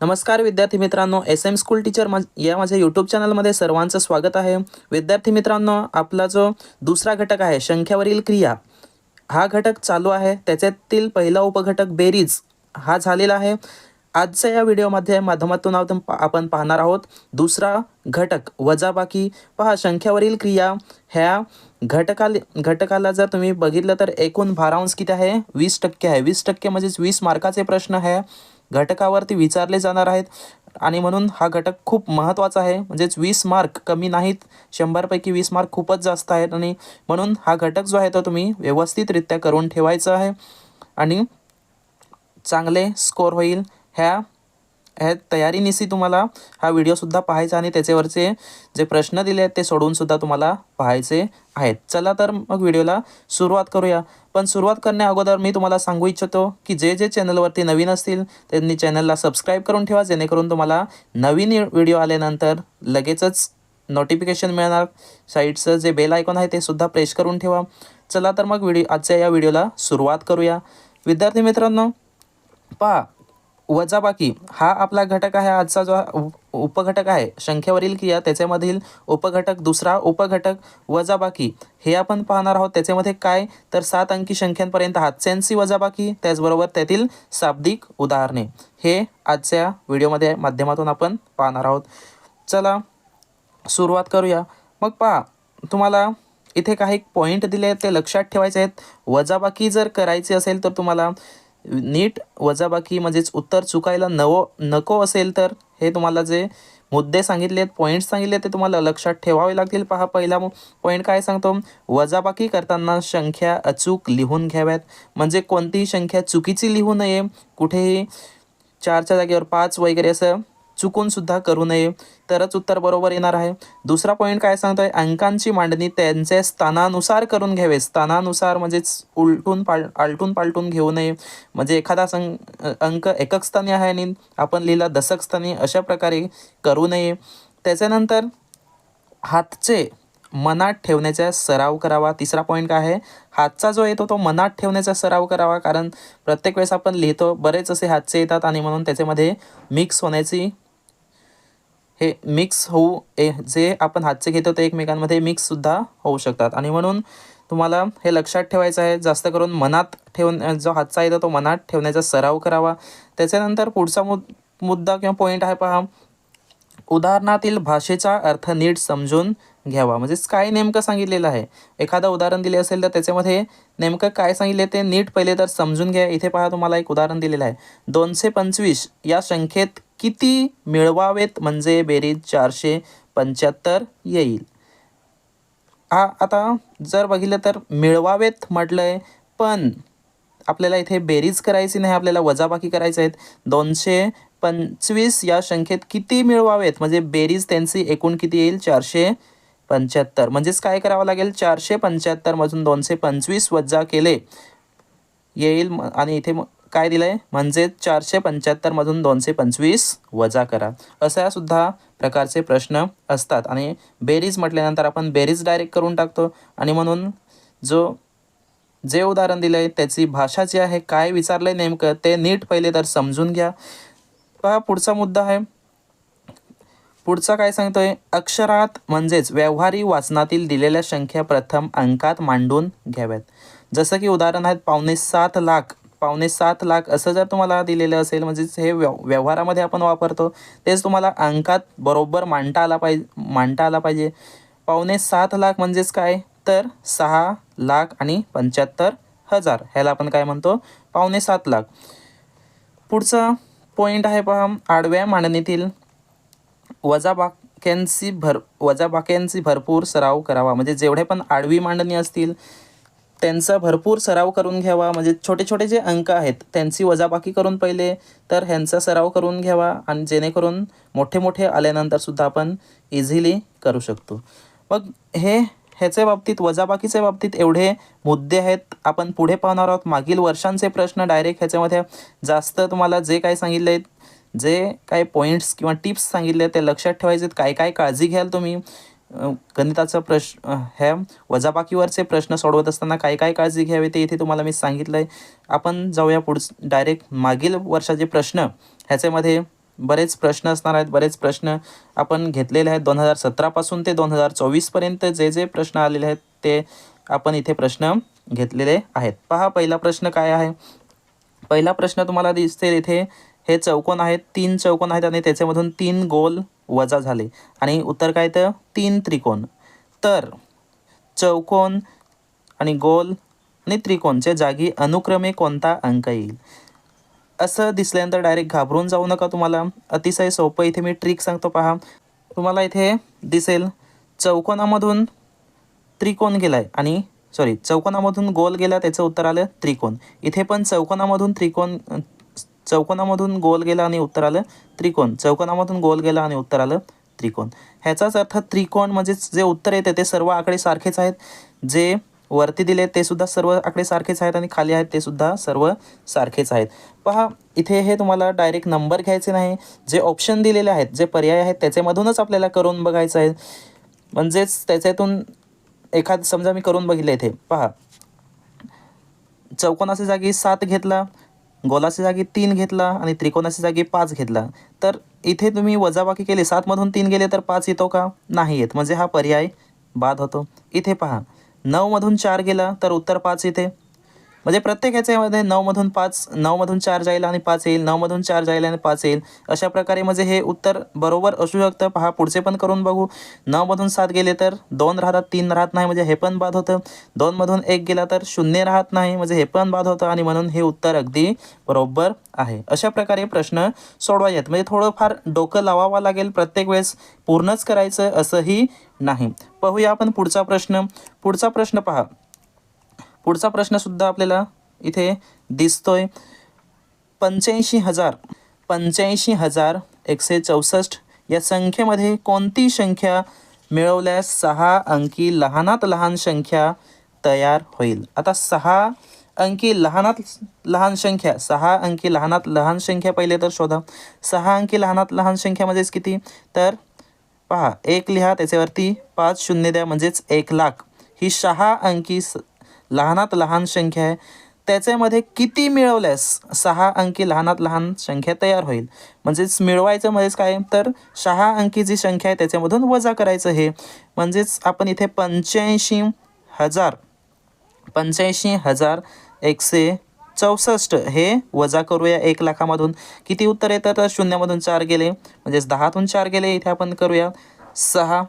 नमस्कार विद्यार्थी मित्रांनो. एस एम स्कूल टीचर मा या माझ्या यूट्यूब चॅनलमध्ये सर्वांचं स्वागत आहे. विद्यार्थी मित्रांनो आपला जो दुसरा घटक आहे संख्यावरील क्रिया हा घटक चालू आहे. त्याच्यातील पहिला उपघटक बेरीज हा झालेला आहे. आजच्या या व्हिडिओमध्ये माध्यमातून आपण आपण पाहणार आहोत. दुसरा घटक वजाबाकी पहा संख्यावरील क्रिया ह्या घटकाल घटकाला जर तुम्ही बघितलं तर एकूण भारांश किती आहे? वीस टक्के आहे. वीस टक्के म्हणजेच वीस मार्काचे प्रश्न आहे. घटकावरती विचारले जाणार आहेत. आणि म्हणून हा घटक खूप महत्त्वाचा आहे. म्हणजेच वीस मार्क कमी नाहीत. शंभरपैकी वीस मार्क खूपच जास्त आहेत. आणि म्हणून हा घटक जो आहे तो तुम्ही व्यवस्थितरित्या करून ठेवायचा आहे. आणि चांगले स्कोर होईल ह्या ह्या तयारीनिशी तुम्हाला हा व्हिडिओसुद्धा पाहायचा आणि त्याच्यावरचे जे प्रश्न दिले आहेत ते सोडवूनसुद्धा तुम्हाला पाहायचे आहेत. चला तर मग व्हिडिओला सुरुवात करूया. पण सुरुवात करण्या अगोदर मी तुम्हाला सांगू इच्छितो की जे जे चॅनलवरती नवीन असतील त्यांनी चॅनलला सबस्क्राईब करून ठेवा जेणेकरून तुम्हाला नवीन व्हिडिओ आल्यानंतर लगेचच नोटिफिकेशन मिळणार. साईटचं जे बेल आयकॉन आहे ते सुद्धा प्रेस करून ठेवा. चला तर मग व्हिडिओ आजच्या या व्हिडिओला सुरुवात करूया. विद्यार्थी मित्रांनो पहा वजाबाकी. हा आपला घटक आहे आजचा जो उपघटक आहे. संख्येवरील क्रिया त्याच्यामधील उपघटक दुसरा उपघटक वजाबाकी. हे आपण पाहणार आहोत. त्याच्यामध्ये काय? तर सात अंकी संख्यांपर्यंत हातच्यांची वजाबाकी त्याचबरोबर त्यातील शाब्दिक उदाहरणे. हे आजच्या व्हिडिओमध्ये माध्यमातून आपण पाहणार आहोत. चला सुरुवात करूया. मग पहा तुम्हाला इथे काही पॉईंट दिले आहेत ते लक्षात ठेवायचे आहेत. वजाबाकी जर करायची असेल तर तुम्हाला नीट वजाबाकी म्हणजेच उत्तर चुकायला नवो नको असेल तर हे तुम्हाला जे मुद्दे सांगितले आहेत पॉईंट्स सांगितले आहेत ते तुम्हाला लक्षात ठेवावे लागतील. पहा पहिला पॉईंट काय सांगतो? वजाबाकी करताना संख्या अचूक लिहून घ्याव्यात. म्हणजे कोणतीही संख्या चुकीची लिहू नये. कुठेही चारच्या जागेवर पाच वगैरे असं चुकूनसुद्धा करू नये. तरच उत्तर बरोबर येणार आहे. दुसरा पॉईंट काय सांगतो आहे अंकांची मांडणी त्यांच्या स्थानानुसार करून घ्यावे. स्थानानुसार म्हणजेच उलटून पाल आलटून पालटून घेऊ नये. म्हणजे एखादा सं अंक एकक स्थानी आहे आणि आपण लिहिला दशक स्थानी अशा प्रकारे करू नये. त्याच्यानंतर हातचे मनात ठेवण्याचा सराव करावा. तिसरा पॉईंट काय आहे? हातचा जो येतो तो मनात ठेवण्याचा सराव करावा. कारण प्रत्येक वेळेस आपण लिहितो बरेच असे हातचे येतात आणि म्हणून त्याच्यामध्ये मिक्स होण्याची हे मिक्स होऊ ए जे आपण हातचे घेतो ते एकमेकांमध्ये मिक्ससुद्धा होऊ शकतात. आणि म्हणून तुम्हाला हे लक्षात ठेवायचं आहे जास्त करून मनात ठेवून जो हातचा येतो तो मनात ठेवण्याचा सराव करावा. त्याच्यानंतर पुढचा मुद मुद्दा किंवा पॉईंट आहे पहा. उदाहरणातील भाषेचा अर्थ नीट समजून घ्यावा. म्हणजेच काय नेमकं सांगितलेलं आहे? एखादं उदाहरण दिले असेल तर त्याच्यामध्ये नेमकं काय सांगितले ते नीट पहिले तर समजून घ्या. इथे पहा तुम्हाला एक उदाहरण दिलेलं आहे. दोनशे पंचवीस या संख्येत किती मिळवावेत म्हणजे बेरीज चारशे पंच्याहत्तर येईल? हा आता जर बघितलं तर मिळवावेत म्हटलं आहे पण आपल्याला इथे बेरीज करायची नाही आपल्याला वजाबाकी करायचे आहेत. दोनशे पंचवीस या संख्येत किती मिळवावेत? म्हणजे बेरीज त्यांची एकूण किती येईल? चारशे पंच्याहत्तर. म्हणजेच काय करावं लागेल? चारशे पंच्याहत्तरमधून दोनशे पंचवीस वजा केले येईल आणि इथे काय दिलं आहे म्हणजेच चारशे पंच्याहत्तरमधून दोनशे पंचवीस वजा करा. असा सुद्धा प्रकारचे प्रश्न असतात. आणि बेरीज म्हटल्यानंतर आपण बेरीज डायरेक्ट करून टाकतो. आणि म्हणून जो जे उदाहरण दिलं आहे त्याची भाषा जी आहे काय विचारलं आहे नेमकं ते नीट पहिले तर समजून घ्या. पहा पुढचा मुद्दा आहे. पुढचा काय सांगतोय? अक्षरात म्हणजेच व्यवहारी वाचनातील दिलेल्या संख्या प्रथम अंकात मांडून घ्याव्यात. जसं की उदाहरण आहेत पावणे सात लाख पावणे सात लाख असं जर तुम्हाला दिलेलं असेल म्हणजेच हे व्यव व्यवहारामध्ये आपण वापरतो तेच तुम्हाला अंकात बरोबर मांडता आला पाहिजे मांडता आला पाहिजे. पावणे सात लाख म्हणजेच काय? तर सहा लाख आणि पंच्याहत्तर हजार ह्याला आपण काय म्हणतो? पावणे सात लाख. पुढचा पॉईंट आहे पहा आडव्या मांडणीतील वजाबाक्यांची भर वजाबाक्यांची भरपूर सराव करावा. म्हणजे जेवढे पण आडवी मांडणी असतील त्यांचा भरपूर सराव करून घ्यावा. म्हणजे छोटे छोटे जे अंक आहेत त्यांची वजाबाकी करून पहिले तर ह्यांचा सराव करून घ्यावा आणि जेणेकरून मोठे मोठे आल्यानंतर सुद्धा आपण इझिली करू शकतो. मग हे ह्याच्या बाबतीत वजाबाकीच्या बाबतीत एवढे मुद्दे आहेत. आपण पुढे पाहणार आहोत. मागील वर्षांचे प्रश्न डायरेक्ट ह्याच्यामध्ये जास्त तुम्हाला जे काय सांगितले आहेत जे काय पॉईंट्स किंवा टिप्स सांगितले ते लक्षात ठेवायचे आहेत. काय काय काळजी घ्याल तुम्ही? गणिताचा प्रश्न ह्या वजाबाकीवरचे प्रश्न सोडवत असताना काय काय काळजी घ्यावी ते इथे तुम्हाला मी सांगितलं आहे आपण जाऊया पुढ डायरेक्ट मागील वर्षाचे प्रश्न. ह्याच्यामध्ये बरेच प्रश्न असणार आहेत बरेच प्रश्न आपण घेतलेले आहेत. दोन हजार सतरापासून ते दोन हजार चोवीसपर्यंत जे जे प्रश्न आलेले आहेत ते आपण इथे प्रश्न घेतलेले आहेत. पहा पहिला प्रश्न काय आहे? पहिला प्रश्न तुम्हाला दिसते इथे. हे चौकोन आहेत तीन चौकोन आहेत आणि त्याच्यामधून तीन गोल वजा झाले. आणि उत्तर काय तर तीन त्रिकोण. तर चौकोन आणि गोल आणि त्रिकोणच्या जागी अनुक्रमे कोणता अंक येईल? असं दिसल्यानंतर डायरेक्ट घाबरून जाऊ नका तुम्हाला. अतिशय सोपं इथे मी ट्रिक सांगतो पहा. तुम्हाला इथे दिसेल चौकोनामधून त्रिकोण गेलाय आणि सॉरी चौकोनामधून गोल गेला त्याचं उत्तर आलं त्रिकोण. इथे पण चौकोनामधून त्रिकोण चौकोनामधून गोल गेला आणि उत्तर आलं त्रिकोण. चौकोनामधून गोल गेला आणि उत्तर आलं त्रिकोण. ह्याचाच अर्थ त्रिकोण म्हणजेच जे उत्तर येते ते सर्व आकडे सारखेच आहेत. जे वरती दिले ते सुद्धा सर्व आकडे सारखेच आहेत आणि खाली आहेत ते सुद्धा सर्व सारखेच आहेत. पहा इथे हे तुम्हाला डायरेक्ट नंबर घ्यायचे नाही. जे ऑप्शन दिलेले आहेत जे पर्याय आहेत त्याच्यामधूनच आपल्याला करून बघायचं आहे. म्हणजेच त्याच्यातून एखाद समजा मी करून बघितलं इथे. पहा. चौकोनाच्या जागी सात घेतला. गोलाच्या जागी तीन घेतला आणि त्रिकोणाच्या जागी पाच घेतला. तर इथे तुम्ही वजाबाकी केली सातमधून तीन गेले तर पाच येतो का? नाही येत. म्हणजे हा पर्याय बाद होतो. इथे पहा. नऊमधून चार गेला तर उत्तर पाच येते. म्हणजे प्रत्येक याच्यामध्ये नऊमधून पाच नऊमधून चार जाईल आणि पाच येईल नऊमधून चार जाईल आणि पाच येईल. अशा प्रकारे म्हणजे हे उत्तर बरोबर असू शकतं. पहा पुढचे पण करून बघू. नऊमधून सात गेले तर दोन राहतात तीन राहत नाही. म्हणजे हे पण बाद होतं. दोनमधून एक गेला तर शून्य राहत नाही. म्हणजे हे पण बाद होतं आणि म्हणून हे उत्तर अगदी बरोबर आहे. अशा प्रकारे प्रश्न सोडवा येत म्हणजे थोडंफार डोकं लावावं लागेल. प्रत्येक वेळेस पूर्णच करायचं असंही नाही. पाहूया आपण पुढचा प्रश्न. पुढचा प्रश्न पहा. पुढचा प्रश्नसुद्धा आपल्याला इथे दिसतोय. पंच्याऐंशी हजार पंच्याऐंशी हजार एकशे चौसष्ट या संख्येमध्ये कोणती संख्या मिळवल्यास सहा अंकी लहानात लहान संख्या तयार होईल? आता सहा अंकी लहानात लहान संख्या सहा अंकी लहानात लहान संख्या पहिले तर शोधा. सहा अंकी लहानात लहान संख्या म्हणजेच किती? तर पहा एक लिहा त्याच्यावरती पाच शून्य द्या म्हणजेच एक लाख. ही सहा अंकी स लहानात लहान संख्या आहे. त्याच्यामध्ये किती मिळवल्यास सहा अंकी लहानात लहान संख्या तयार होईल. म्हणजेच मिळवायचं म्हणजेच काय? तर सहा अंकी जी संख्या आहे त्याच्यामधून वजा करायचं हे. म्हणजेच आपण इथे पंच्याऐंशी हजार पंच्याऐंशी हजार एकशे चौसष्ट हे वजा करूया एक लाखामधून. किती उत्तर येतं तर शून्यामधून चार गेले. म्हणजेच दहातून चार गेले. इथे आपण करूया सहा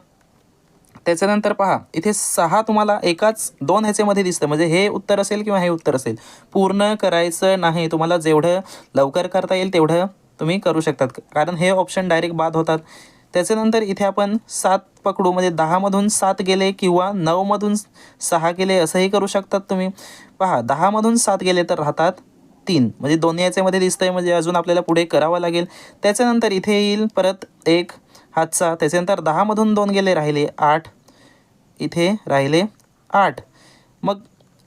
त्याच्यानंतर पहा इथे सहा तुम्हाला एकाच दोन ह्याच्यामध्ये दिसतं. म्हणजे हे उत्तर असेल किंवा हे उत्तर असेल. पूर्ण करायचं नाही तुम्हाला जेवढं लवकर करता येईल तेवढं तुम्ही करू शकतात. कारण हे ऑप्शन डायरेक्ट बाद होतात. त्याच्यानंतर इथे आपण सात पकडू म्हणजे दहामधून सात गेले किंवा नऊमधून सहा गेले असंही करू शकतात तुम्ही. पहा दहामधून सात गेले तर राहतात तीन. म्हणजे दोन्ही याच्यामध्ये दिसतं आहे म्हणजे अजून आपल्याला पुढे करावं लागेल. त्याच्यानंतर इथे येईल परत एक हातचा. त्याच्यानंतर दहामधून दोन गेले राहिले आठ. इथे राहिले आठ. मग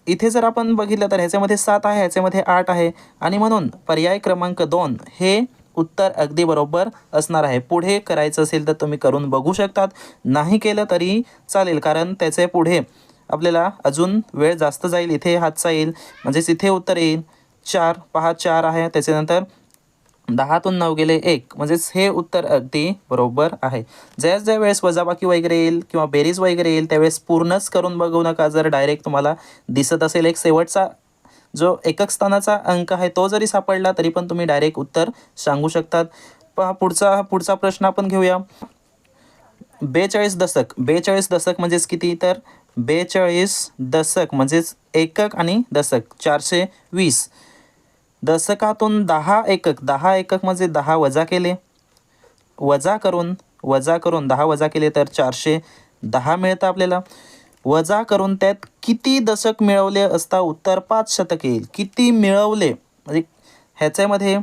इथे जर आपण बघितलं तर ह्याच्यामध्ये सात आहे ह्याच्यामध्ये आठ आहे. आणि म्हणून पर्याय क्रमांक दोन हे उत्तर अगदी बरोबर असणार आहे. पुढे करायचं असेल तर तुम्ही करून बघू शकतात. नाही केलं तरी चालेल कारण त्याचे पुढे आपल्याला अजून वेळ जास्त जाईल. इथे हातचा येईल. म्हणजेच इथे उत्तर येईल. चार पहा चार आहे. त्याच्यानंतर दहातून नऊ गेले एक. म्हणजेच हे उत्तर अगदी बरोबर आहे. ज्या ज्या वेळेस वजाबाकी वगैरे येईल किंवा बेरीज वगैरे येईल त्यावेळेस पूर्णच करून बघू नका जर डायरेक्ट तुम्हाला दिसत असेल. एक शेवटचा जो एकक स्थानाचा अंक आहे तो जरी सापडला तरी पण तुम्ही डायरेक्ट उत्तर सांगू शकतात. पहा पुढचा पुढचा प्रश्न आपण घेऊया. बेचाळीस दशक. बेचाळीस दशक म्हणजेच किती? तर बेचाळीस दशक म्हणजेच एकक आणि दशक. चारशे वीस. दशकातून दहा एकक दहा एकक म्हणजे दहा वजा केले. वजा करून वजा करून दहा वजा केले तर चारशे दहा मिळतं आपल्याला. वजा करून त्यात किती दशक मिळवले असता उत्तर पाच शतक येईल. किती मिळवले? म्हणजे ह्याच्यामध्ये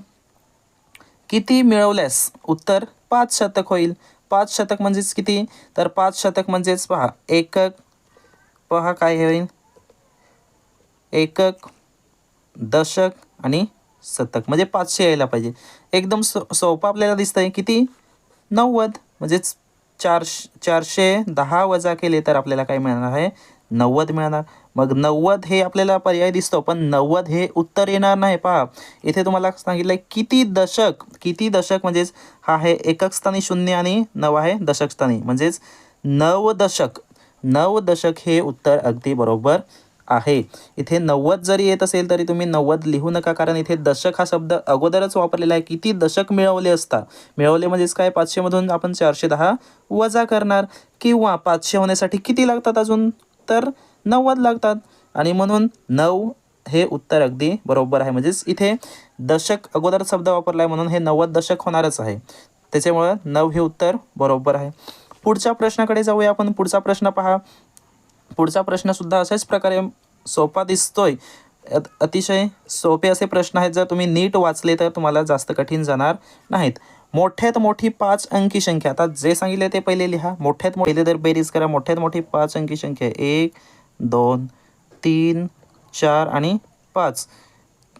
किती मिळवल्यास उत्तर पाच शतक होईल. पाच शतक म्हणजेच किती? तर पाच शतक म्हणजेच पहा एकक पहा काय होईल. एकक दशक आणि शतक म्हणजे पाचशे यायला पाहिजे. एकदम सो सोपं आपल्याला दिसतंय किती नव्वद म्हणजेच चारश चारशे दहा वजा केले तर आपल्याला काय मिळणार आहे? नव्वद मिळणार. मग नव्वद हे आपल्याला पर्याय दिसतो पण नव्वद हे उत्तर येणार नाही. पहा इथे तुम्हाला सांगितलं आहे किती दशक किती दशक म्हणजेच हा आहे एकक स्थानी शून्य आणि नव आहे दशक स्थानी. म्हणजेच नव दशक नव दशक हे उत्तर अगदी बरोबर आहे. इथे नव्वद जरी येत असेल तरी तुम्ही नव्वद लिहू नका कारण इथे दशक हा शब्द अगोदरच वापरलेला आहे किती दशक मिळवले असता. मिळवले म्हणजेच काय? पाचशेमधून आपण चारशे दहा वजा करणार. किंवा पाचशे होण्यासाठी किती लागतात अजून? तर नव्वद लागतात. आणि म्हणून नऊ हे उत्तर अगदी बरोबर आहे. म्हणजेच इथे दशक अगोदर शब्द वापरला आहे म्हणून हे नव्वद दशक होणारच आहे. त्याच्यामुळं नऊ हे उत्तर बरोबर आहे. पुढच्या प्रश्नाकडे जाऊया आपण. पुढचा प्रश्न पहा. पुढचा प्रश्न सुद्धा अशाच प्रकारे सोपा दिसतोय. अत- अतिशय सोपे असे प्रश्न आहेत. जर तुम्ही नीट वाचले तर तुम्हाला जास्त कठीण जाणार नाहीत. मोठ्यात मोठी पाच अंकी संख्या. आता जे सांगितले ते पहिले लिहा. मोठ्यात मोठे तर बेरीज करा. मोठ्यात मोठी पाच अंकी संख्या. एक दोन तीन चार आणि पाच.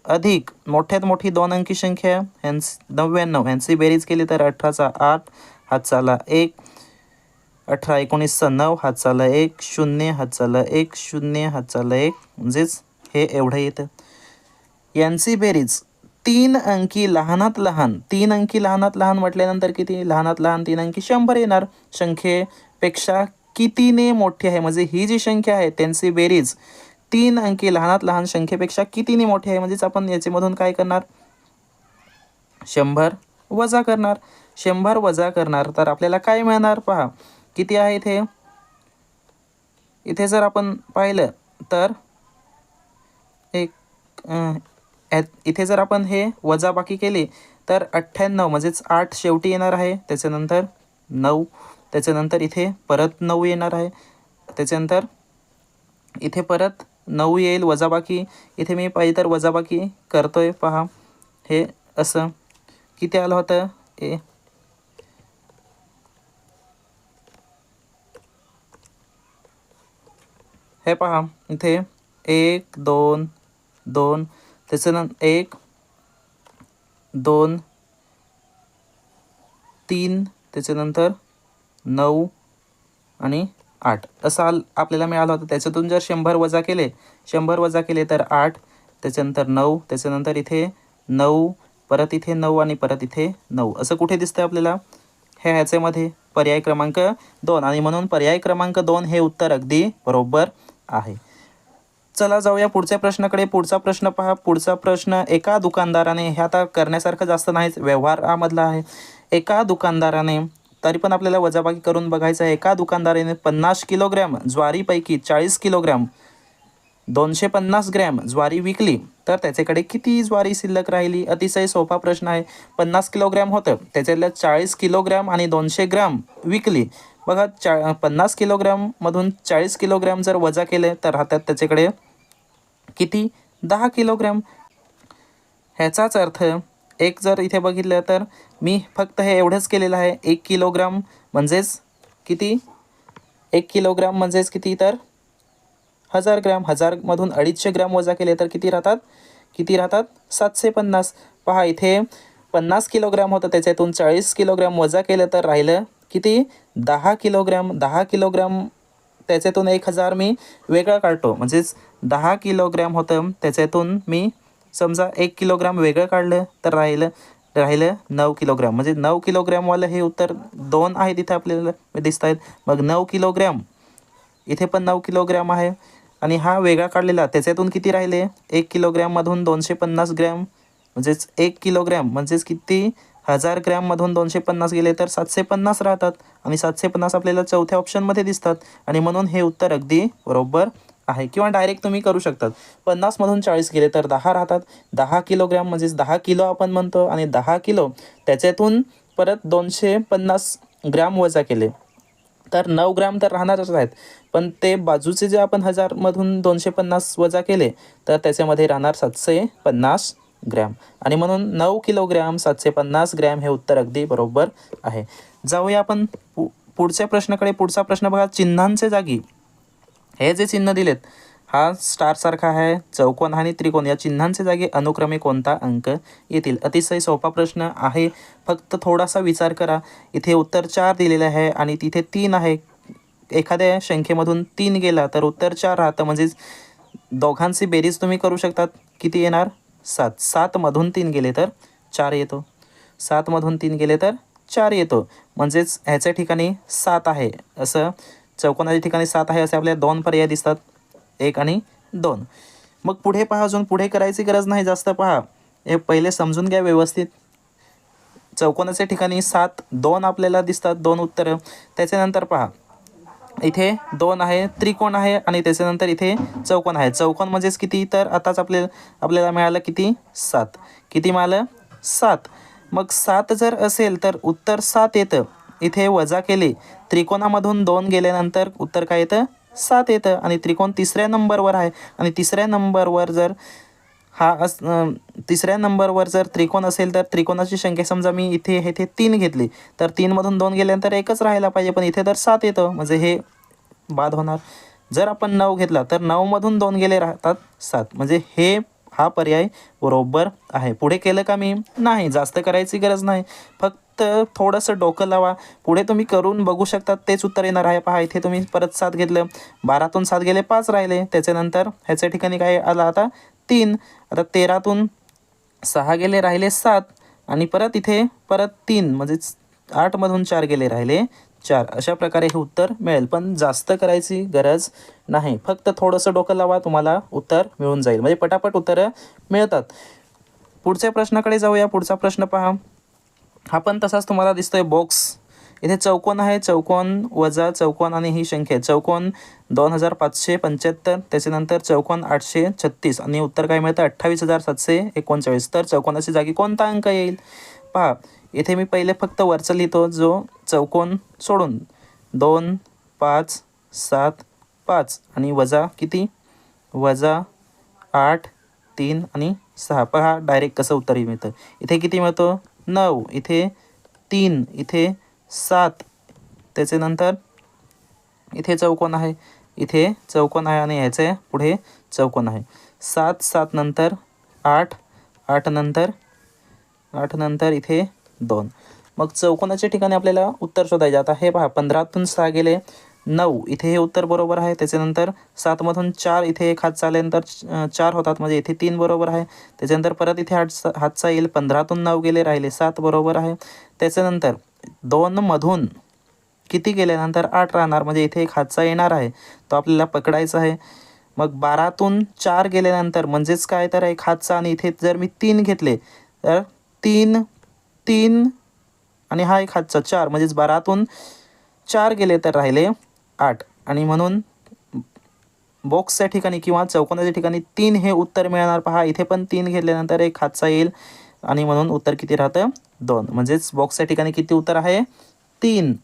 अधिक मोठ्यात मोठी दोन अंकी संख्या. ह्यांच नव्याण्णव. ह्यांची बेरीज केली तर अठराचा आठ हातचाला एक. अठरा एकोणीसचा नऊ हातचाला एक शून्य हातचाला एक शून्य हातचाला एक. म्हणजेच हे एवढं येतं. यांची बेरीज तीन अंकी लहानात लहान तीन अंकी लहानात लहान म्हटल्यानंतर किती? लहानात लहान तीन अंकी शंभर येणार. संख्येपेक्षा कितीने मोठी आहे? म्हणजे ही जी संख्या आहे त्यांची बेरीज तीन अंकी लहानात लहान संख्येपेक्षा कितीने मोठी आहे? म्हणजेच आपण याच्यामधून काय करणार? शंभर वजा करणार. शंभर वजा करणार. तर आपल्याला काय मिळणार? पहा किती आहे इथे? इथे जर आपण पाहिलं तर एक इथे जर आपण हे वजाबाकी केली तर अठ्ठ्याण्णव म्हणजेच आठ शेवटी येणार आहे. त्याच्यानंतर नऊ त्याच्यानंतर इथे परत नऊ येणार आहे. त्याच्यानंतर इथे परत नऊ येईल वजाबाकी. इथे मी पाहिजे तर वजाबाकी करतोय. पहा हे असं किती आलं होतं? ए हे पहा इथे एक दोन दोन त्याच्यान एक दोन तीन त्याच्यानंतर नऊ आणि आठ. असा आल आपल्याला मिळालं होतं. त्याच्यातून जर शंभर वजा केले शंभर वजा केले तर आठ त्याच्यानंतर नऊ त्याच्यानंतर इथे नऊ परत इथे नऊ आणि परत इथे नऊ. असं कुठे दिसतंय आपल्याला? हे ह्याच्यामध्ये पर्याय क्रमांक दोन. आणि म्हणून पर्याय क्रमांक दोन हे उत्तर अगदी बरोबर आहे. चला जाऊया पुढच्या प्रश्नाकडे. पुढचा प्रश्न पहा. पुढचा प्रश्न एका दुकानदाराने हे आता करण्यासारखं जास्त नाहीच व्यवहारामधला आहे. एका दुकानदाराने तरी पण आपल्याला वजाबाकी करून बघायचं आहे. एका दुकानदाराने पन्नास किलोग्रॅम ज्वारीपैकी चाळीस किलोग्रॅम दोनशे पन्नास ग्रॅम ज्वारी विकली. तर त्याच्याकडे किती ज्वारी शिल्लक राहिली? अतिशय सोपा प्रश्न आहे. पन्नास किलोग्रॅम होतं. त्याच्यातल्या चाळीस किलोग्रॅम आणि दोनशे ग्रॅम विकली. बघा चा पन्नास किलोग्रॅममधून चाळीस किलोग्रॅम जर वजा केले तर राहतात त्याच्याकडे किती? दहा किलोग्रॅम. ह्याचाच अर्थ एक जर इथे बघितलं तर मी फक्त हे एवढंच केलेलं आहे एक किलोग्राम म्हणजेच किती? एक किलोग्राम म्हणजेच किती तर? हजार ग्रॅम. हजारमधून अडीचशे ग्रॅम वजा केले तर किती राहतात? किती राहतात? सातशे पन्नास. पहा इथे पन्नास किलोग्रॅम होतं त्याच्यातून चाळीस किलोग्रॅम वजा केलं तर राहिलं किती? दहा किलोग्रॅम दहा किलोग्रॅम त्याच्यातून एक हजार मी वेगळं काढतो. म्हणजेच दहा किलोग्रॅम होतं त्याच्यातून मी समजा एक किलोग्रॅम वेगळं काढलं तर राहिलं राहिलं नऊ किलोग्रॅम. म्हणजे नऊ किलोग्रॅमवालं हे उत्तर दोन आहे तिथे आपल्याला दिसत आहेत. मग नऊ किलोग्रॅम इथे पण नऊ किलोग्रॅम आहे. आणि हा वेगळा काढलेला त्याच्यातून किती राहिले? एक किलोग्रॅममधून दोनशे पन्नास ग्रॅम. म्हणजेच एक किलोग्रॅम म्हणजेच किती? हजार ग्रॅममधून दोनशे पन्नास गेले तर सातशे पन्नास राहतात आणि सातशे पन्नास आपल्याला चौथ्या ऑप्शनमध्ये दिसतात. आणि म्हणून हे उत्तर अगदी बरोबर आहे. किंवा डायरेक्ट तुम्ही करू शकतात. पन्नासमधून चाळीस गेले तर दहा राहतात. दहा किलोग्रॅम म्हणजेच दहा किलो आपण म्हणतो. आणि दहा किलो त्याच्यातून परत दोनशे पन्नास ग्रॅम वजा केले. तर नऊ ग्रॅम तर राहणारच आहेत. पण ते बाजूचे जे आपण हजारमधून दोनशे पन्नास वजा केले तर त्याच्यामध्ये राहणार सातशे पन्नास ग्रॅम. आणि म्हणून नऊ किलोग्रॅम सातशे पन्नास ग्रॅम हे उत्तर अगदी बरोबर आहे. जाऊया आपण पु पुढच्या प्रश्नाकडे. पुढचा प्रश्न बघा. चिन्हांचे जागी. हे जे चिन्ह दिलेत हा स्टारसारखा आहे. चौकोन आणि त्रिकोण या चिन्हांच्या जागी अनुक्रमे कोणता अंक येतील? अतिशय सोपा प्रश्न आहे. फक्त थोडासा विचार करा. इथे उत्तर चार दिलेलं आहे आणि तिथे तीन आहे. एखाद्या संख्येमधून तीन गेला तर उत्तर चार राहतं. म्हणजेच दोघांची बेरीज तुम्ही करू शकतात. किती येणार? सात. सातमधून तीन गेले तर चार येतो. सातमधून तीन गेले तर चार येतो. म्हणजेच ह्याच्या ठिकाणी सात आहे. असं चौकोनाच्या ठिकाणी सात आहे असे आपल्याला दोन पर्याय दिसतात. एक आणि दोन. मग पुढे पहा अजून. पुढे करायची गरज नाही. जास्त पहा. हे पहिले समजून घ्या व्यवस्थित. चौकोनाच्या ठिकाणी सात दोन आपल्याला दिसतात. दोन उत्तरं. त्याच्यानंतर पहा. इथे दोन आहे त्रिकोण आहे आणि त्याच्यानंतर इथे चौकोन आहे. चौकोन म्हणजेच किती? तर आताच आपल्याला आपल्याला मिळालं किती? सात. किती मिळालं? सात. मग सात जर असेल तर उत्तर सात येतं. इथे वजा केले. त्रिकोणामधून दोन गेल्यानंतर उत्तर काय येतं? सात येतं. आणि त्रिकोण तिसऱ्या नंबरवर आहे. आणि तिसऱ्या नंबरवर जर हा अस तिसऱ्या नंबरवर जर त्रिकोण असेल तर त्रिकोणाची संख्या समजा मी इथे इथे तीन घेतली तर तीनमधून दोन गेल्यानंतर एकच राहायला पाहिजे पण इथे तर सात येतं म्हणजे हे बाद होणार. जर आपण नऊ घेतला तर नऊमधून दोन गेले राहतात सात म्हणजे हे हा पर्याय बरोबर आहे. पुढे केलं का मी? नाही जास्त करायची गरज नाही. फक्त थोडंसं डोकं लावा. पुढे तुम्ही करून बघू शकता तेच उत्तर येणार आहे. पहा इथे तुम्ही परत सात घेतलं बारातून सात गेले पाच राहिले. त्याच्यानंतर ह्याच्या ठिकाणी काय आलं आता? तीन. आता तेरातून सहा गेले राहिले सात. आणि परत इथे परत तीन. म्हणजेच आठमधून चार गेले राहिले चार. अशा प्रकारे हे उत्तर मिळेल. पण जास्त करायची गरज नाही. फक्त थोडंसं डोकं लावा तुम्हाला उत्तर मिळून जाईल. म्हणजे पटापट उत्तरं मिळतात. पुढच्या प्रश्नाकडे जाऊया. पुढचा प्रश्न पहा. हा पण तसाच तुम्हाला दिसतोय बॉक्स इथे चौकोन आहे. चौकोन वजा चौकोन आणि ही संख्या आहे. चौकोन दोन हजार पाचशे पंच्याहत्तर त्याच्यानंतर चौकोन आठशे छत्तीस आणि उत्तर काय मिळतं? अठ्ठावीस हजार सातशे एकोणचाळीस. तर चौकोनाची जागी कोणता अंक येईल? पहा इथे मी पहिले फक्त वरचा लिहितो जो चौकोन सोडून दोन पाच सात पाच आणि वजा किती? वजा आठ तीन आणि सहा. पहा डायरेक्ट कसं उत्तरही मिळतं. इथे किती मिळतो? नऊ. इथे तीन. इथे सात. त्याच्यानंतर इथे चौकोन आहे. इथे चौकोन आहे आणि ह्याचे पुढे चौकोन आहे. सात सात नंतर आठ आठ नंतर आठ नंतर इथे दोन. मग चौकोनाच्या ठिकाणी आपल्याला उत्तर शोधायचे आता हे पहा पंधरातून सहा गेले नऊ. इथे हे उत्तर बरोबर आहे. त्याच्यानंतर सातमधून चार इथे एक हातचा आल्यानंतर चार होतात. म्हणजे इथे तीन बरोबर आहे. त्याच्यानंतर परत इथे हातचा हातचा येईल. पंधरातून नऊ गेले राहिले सात बरोबर आहे. त्याच्यानंतर दोनमधून किती गेल्यानंतर आठ राहणार? म्हणजे इथे एक हातचा येणार आहे. तो आपल्याला पकडायचा आहे. मग बारातून चार गेल्यानंतर म्हणजेच काय? तर एक हातचा आणि इथे जर मी तीन घेतले तर तीन तीन आणि हा एक हातचा चार. म्हणजेच बारातून चार गेले तर राहिले आठ. आणि म्हणून बॉक्सच्या ठिकाणी किंवा चौकोनाच्या ठिकाणी तीन हे उत्तर मिळणार. पहा इथे पण तीन घेतल्यानंतर एक हातचा येईल आणि म्हणून उत्तर किती राहतं? दोन. म्हणजेच बॉक्सच्या ठिकाणी किती उत्तर आहे? तीन.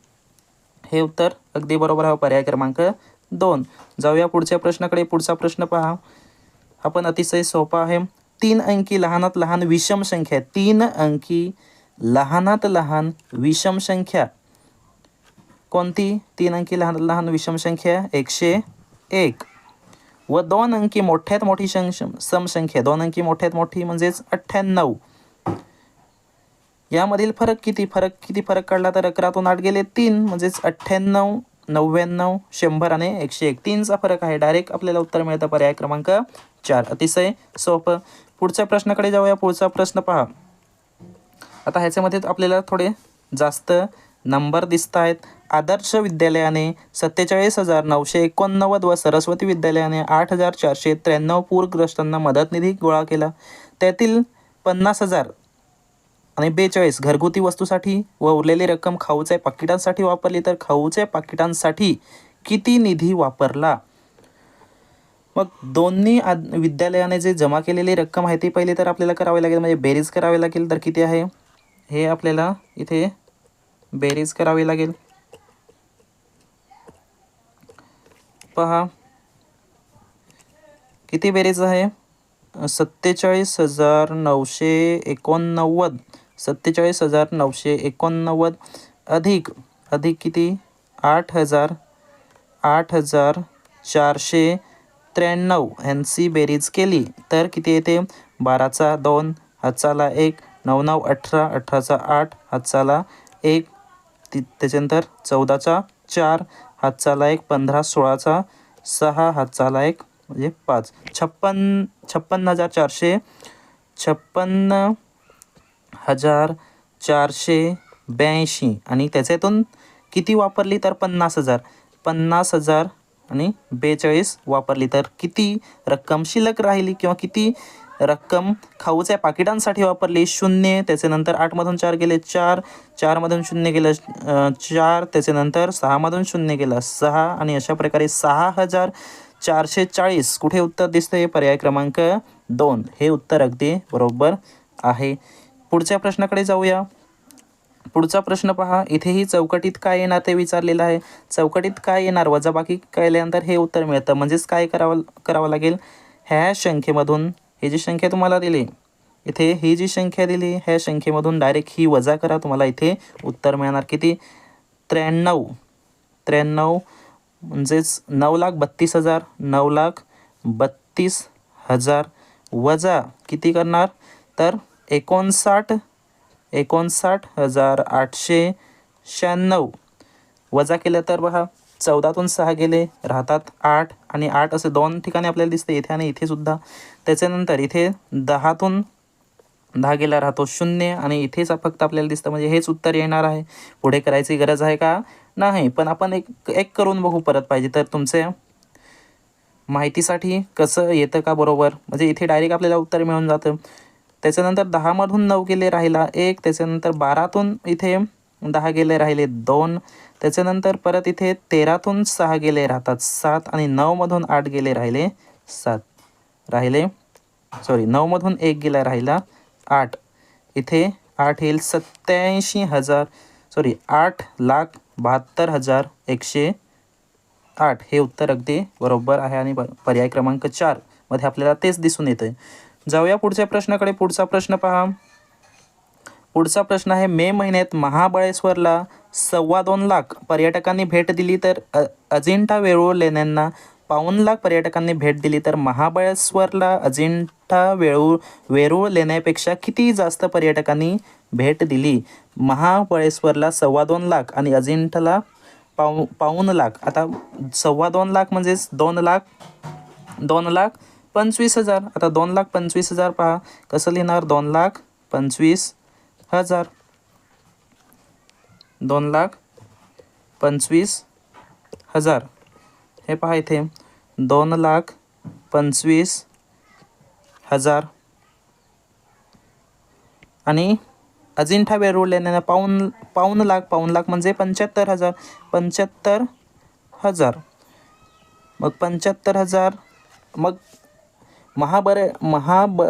हे उत्तर अगदी बरोबर आहे हो, पर्याय क्रमांक दोन. जाऊया पुढच्या प्रश्नाकडे. पुढचा प्रश्न पहा. हा पण अतिशय सोपा आहे. तीन अंकी लहानात लहान विषम संख्या. तीन अंकी लहानात लहान विषम संख्या. कोणती? तीन अंकी लहान लहान विषम संख्या. एकशे एक. व दोन अंकी मोठ्यात मोठी सं समसंख्या दोन अंकी मोठ्यात मोठी म्हणजेच अठ्ठ्याण्णव. यामधील फरक किती? फरक किती फरक काढला तर अकरातून आठ गेले तीन म्हणजेच अठ्ठ्याण्णव नव्याण्णव शंभर आणि एकशे एक. तीनचा फरक आहे. डायरेक्ट आपल्याला उत्तर मिळतं पर्याय क्रमांक चार. अतिशय सोपं. पुढच्या प्रश्नाकडे जाऊया. पुढचा प्रश्न पहा. आता ह्याच्यामध्ये आपल्याला थोडे जास्त नंबर दिसत आहेत. आदर्श विद्यालयाने सत्तेचाळीस हजार नऊशे एकोणनव्वद व सरस्वती विद्यालयाने आठ हजार चारशे त्र्याण्णव पूरग्रस्तांना मदत निधी गोळा केला. त्यातील पन्नास हजार आणि बेचाळीस घरगुती वस्तूसाठी व उरलेली रक्कम खाऊच्या पाकिटांसाठी वापरली तर खाऊच्या पाकिटांसाठी किती निधी वापरला? मग दोन्ही आद विद्यालयाने जे जमा केलेली रक्कम आहे ती पहिली तर आपल्याला करावी लागेल म्हणजे बेरीज करावी लागेल तर किती आहे? हे आपल्याला इथे बेरीज करावी लागेल. पहा. किती बेरीज आहे? सत्तेचाळीस हजार नऊशे एकोणनव्वद. सत्तेचाळीस हजार नऊशे एकोणनव्वद अधिक अधिक किती? आठ हजार आठ हजार चारशे त्र्याण्णव ह्यांची बेरीज केली. तर किती येते? बाराचा दोन हातचाला एक नऊ नऊ अठरा अठराचा आठ हातचाला एक ति त्याच्यानंतर चौदाचा चार हातचाला एक पंधरा सोळाचा सहा हातचाला एक म्हणजे पाच. छप्पन छप्पन्न हजार चारशे छप्पन्न हजार चारशे ब्याऐंशी. आणि त्याच्यातून किती वापरली तर पन्नास हजार? पन्नास हजार आणि बेचाळीस वापरली तर किती रक्कम शिल्लक राहिली किंवा किती रक्कम खाऊच्या पाकिटांसाठी वापरली? शून्य त्याच्यानंतर आठमधून चार गेले चार चारमधून शून्य गेलं चार त्याच्यानंतर सहामधून शून्य गेलं सहा आणि अशा प्रकारे सहा हजार चारशे चाळीस. कुठे उत्तर दिसतंय? पर्याय क्रमांक दोन. हे उत्तर अगदी बरोबर आहे. पुढच्या प्रश्नाकडे जाऊया. पुढचा प्रश्न पहा. इथेही चौकटीत काय येणार ते विचारलेलं आहे. चौकटीत काय येणार? वजाबाकी केल्यानंतर हे उत्तर मिळतं. म्हणजेच काय करावं करावं लागेल? ह्या संख्येमधून ही जी संख्या तुम्हाला दिली इथे ही जी संख्या दिली ह्या संख्येमधून डायरेक्ट ही वजा करा. तुम्हाला इथे उत्तर मिळणार किती? त्र्याण्णव. त्र्याण्णव म्हणजेच नऊ लाख बत्तीस हजार. नऊ लाख बत्तीस हजार. वजा किती करणार? तर एकोणसाठ एकोणसाठ हजार आठशे शहाण्णव. वजा केलं तर बघा चौदातून सहा गेले राहतात आठ आणि आठ असे दोन ठिकाणी आपल्याला दिसते इथे आणि इथे सुद्धा. त्याच्यानंतर इथे दहातून दहा गेला राहतो शून्य आणि इथेच फक्त आपल्याला दिसतं. म्हणजे हेच उत्तर येणार आहे. पुढे करायची गरज आहे का? नाही पण आपण एक एक करून बघू परत पाहिजे. तर तुमचे माहितीसाठी कसं येतं का बरोबर? म्हणजे इथे डायरेक्ट आपल्याला उत्तर मिळून जातं. त्याच्यानंतर दहामधून नऊ गेले राहिला एक त्याच्यानंतर बारातून इथे दहा गेले राहिले दोन त्याच्यानंतर परत इथे तेरातून सहा गेले राहतात सात आणि नऊमधून आठ गेले राहिले सात. राहिले सॉरी नऊमधून एक गेला राहिला आठ. इथे आठ येईल सत्याऐंशी हजार सॉरी आठ लाख बहात्तर हजार एकशे आठ. हे उत्तर अगदी बरोबर आहे आणि पर्याय क्रमांक चारमध्ये आपल्याला तेच दिसून येतं आहे जाऊया पुढच्या प्रश्नाकडे. पुढचा प्रश्न पहा. पुढचा प्रश्न आहे मे महिन्यात महाबळेश्वरला सव्वा दोन लाख पर्यटकांनी भेट दिली तर अजिंठा वेरूळ लेण्यांना पाऊण लाख पर्यटकांनी भेट दिली तर महाबळेश्वरला अजिंठा वेरूळ वेरूळ लेण्यापेक्षा किती जास्त पर्यटकांनी भेट दिली? महाबळेश्वरला सव्वा दोन लाख आणि अजिंठाला पाऊ पाऊन लाख. आता सव्वा दोन लाख म्हणजेच दोन लाख दोन लाख पंचवीस हजार. आता दोन लाख पंचवीस हजार पहा. कसं लिहिणार? दोन लाख पंचवीस हजार. दोन लाख पंचवीस हजार. हे पहा इथे. दोन लाख पंचवीस हजार. आणि अजिंठा वेरूळ लेण्यानं पाऊन पाऊन लाख पाऊन लाख म्हणजे पंच्याहत्तर हजार. पंच्याहत्तर हजार. मग पंच्याहत्तर हजार. मग महाबळे महाब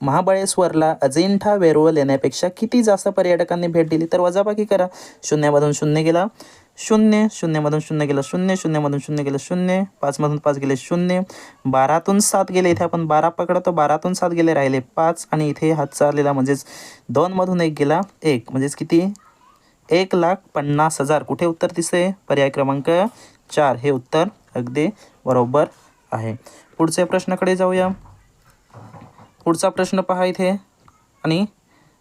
महाबळेश्वरला अजिंठा वेरूळ येण्यापेक्षा किती जास्त पर्यटकांनी भेट दिली तर वजाबाकी करा. शून्यामधून शून्य गेला. शून्य शून्यमधून शून्य गेलं शून्य शून्यमधून शून्य गेलं शून्य पाचमधून पाच गेले शून्य बारातून सात गेले इथे. आपण बारा पकडतो बारातून सात गेले राहिले पाच आणि इथे हात चाललेला म्हणजेच दोनमधून एक गेला एक. म्हणजेच किती? एक लाख पन्नास हजार. कुठे उत्तर दिसते पर्याय क्रमांक चार. हे उत्तर अगदी बरोबर आहे. पुढच्या प्रश्नाकडे जाऊया. पुढचा प्रश्न पहा इथे. आणि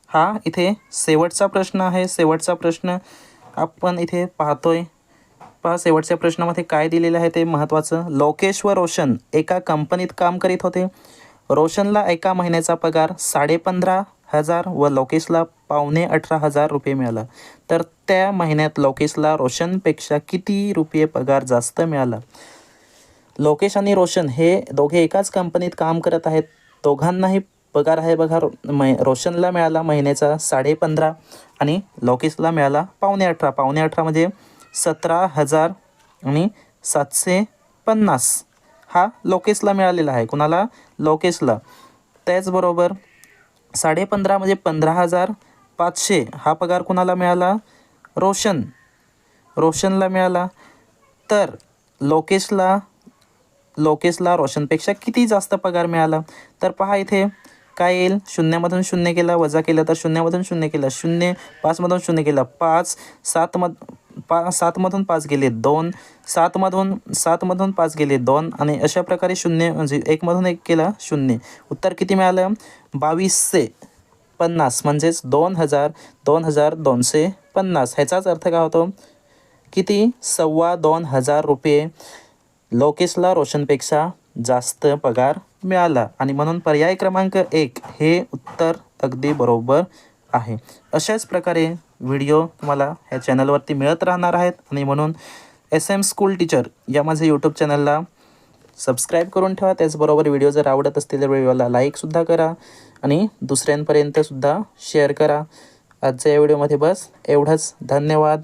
हा इथे शेवटचा प्रश्न आहे. शेवटचा प्रश्न आपण इथे पाहतोय. पहा शेवटच्या प्रश्नामध्ये काय दिलेलं आहे ते महत्त्वाचं. लोकेश व रोशन एका कंपनीत काम करीत होते. रोशनला एका महिन्याचा पगार साडेपंधरा हजार व लोकेशला पावणे अठरा हजार रुपये मिळाला. तर त्या महिन्यात लोकेशला रोशनपेक्षा किती रुपये पगार जास्त मिळाला? लोकेश आणि रोशन हे दोघे एकाच कंपनीत काम करत आहेत. दोघांनाही पगार आहे बघा रो मै रोशनला मिळाला महिन्याचा साडेपंधरा आणि लोकेशला मिळाला पावणे अठरा. पावणे अठरा म्हणजे सतरा हजार आणि सातशे पन्नास हा लोकेशला मिळालेला आहे. कुणाला? लोकेशला. त्याचबरोबर साडेपंधरा म्हणजे पंधरा हजार पाचशे हा पगार कुणाला मिळाला? रोशन. रोशनला मिळाला. तर लोकेशला लोकेशला रोशनपेक्षा किती जास्त पगार मिळाला? तर पहा इथे काय येईल? शून्यामधून शून्य केलं वजा केलं तर शून्यामधून शून्य केलं. शून्य पाचमधून शून्य केलं पाच सातमध पा सातमधून पाच गेले दोन सातमधून सातमधून पाच गेले दोन आणि अशा प्रकारे शून्य म्हणजे एकमधून एक केलं शून्य. उत्तर किती मिळालं? बावीसशे पन्नास म्हणजेच दोन हजार दोन हजार दोनशे पन्नास. ह्याचाच अर्थ काय होतो? किती? सव्वा दोन हजार रुपये. लोकेशला रोशनपेक्षा जास्त पगार मिळाला आणि म्हणून पर्याय क्रमांक एक हे उत्तर अगदी बरोबर आहे. अशाच प्रकारे व्हिडिओ तुम्हाला ह्या चॅनलवरती मिळत राहणार आहेत आणि म्हणून एस एम स्कूल टीचर या माझ्या यूट्यूब चॅनलला सबस्क्राईब करून ठेवा. त्याचबरोबर व्हिडिओ जर आवडत असतील तर व्हिडिओला लाईकसुद्धा करा आणि दुसऱ्यांपर्यंतसुद्धा शेअर करा. आजच्या या व्हिडिओमध्ये बस. एवढंच. धन्यवाद.